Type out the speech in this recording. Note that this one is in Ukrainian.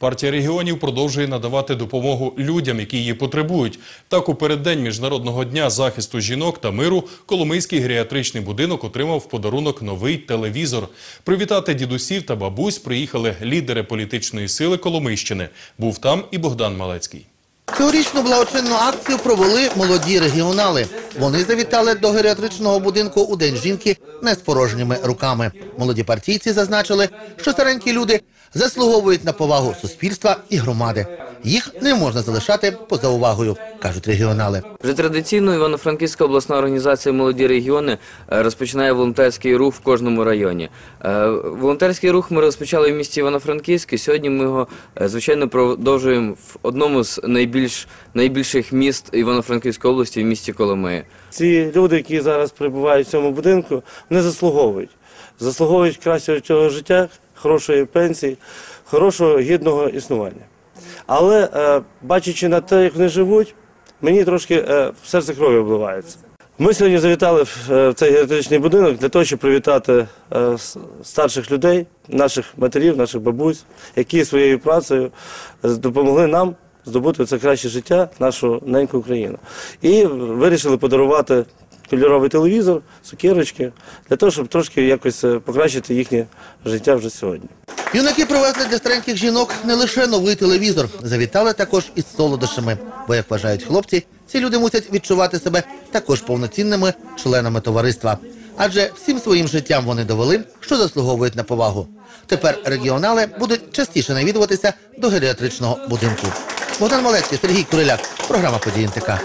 Партія регіонів продовжує надавати допомогу людям, які її потребують. Так, у переддень Міжнародного дня захисту жінок та миру Коломийський геріатричний будинок отримав в подарунок новий телевізор. Привітати дідусів та бабусь приїхали лідери політичної сили Коломийщини. Був там і Богдан Малецький. Цьогорічну благочинну акцію провели молоді регіонали. Вони завітали до геріатричного будинку у День жінки не з порожніми руками. Молоді партійці зазначили, що старенькі люди заслуговують на повагу суспільства і громади. Їх не можна залишати поза увагою, кажуть регіонали. Вже традиційно Івано-Франківська обласна організація Молоді регіони е, розпочинає волонтерський рух в кожному районі. Е, Волонтерський рух ми розпочали в місті Івано-Франківськ. і Сьогодні ми його е, звичайно продовжуємо в одному з найбільш найбільших міст Івано-Франківської області в місті Коломиї. Ці люди, які зараз перебувають в цьому будинку, вони заслуговують. Заслуговують кращого цього життя, хорошої пенсії, хорошого гідного існування. Але е, бачачи на те, як вони живуть, мені трошки е, в серце крові обливається. Ми сьогодні завітали в е, цей героїчний будинок для того, щоб привітати е, старших людей, наших матерів, наших бабусь, які своєю працею е, допомогли нам здобути це краще життя, нашу неньку Україну. І вирішили подарувати кольоровий телевізор, цукерочки, для того, щоб трошки якось покращити їхнє життя вже сьогодні. Юнаки привезли для стареньких жінок не лише новий телевізор, завітали також із солодощами. Бо, як вважають хлопці, ці люди мусять відчувати себе також повноцінними членами товариства. Адже всім своїм життям вони довели, що заслуговують на повагу. Тепер регіонали будуть частіше навідуватися до геріатричного будинку. Богдан Малецький, Сергій Куриляк. Програма «Події НТК».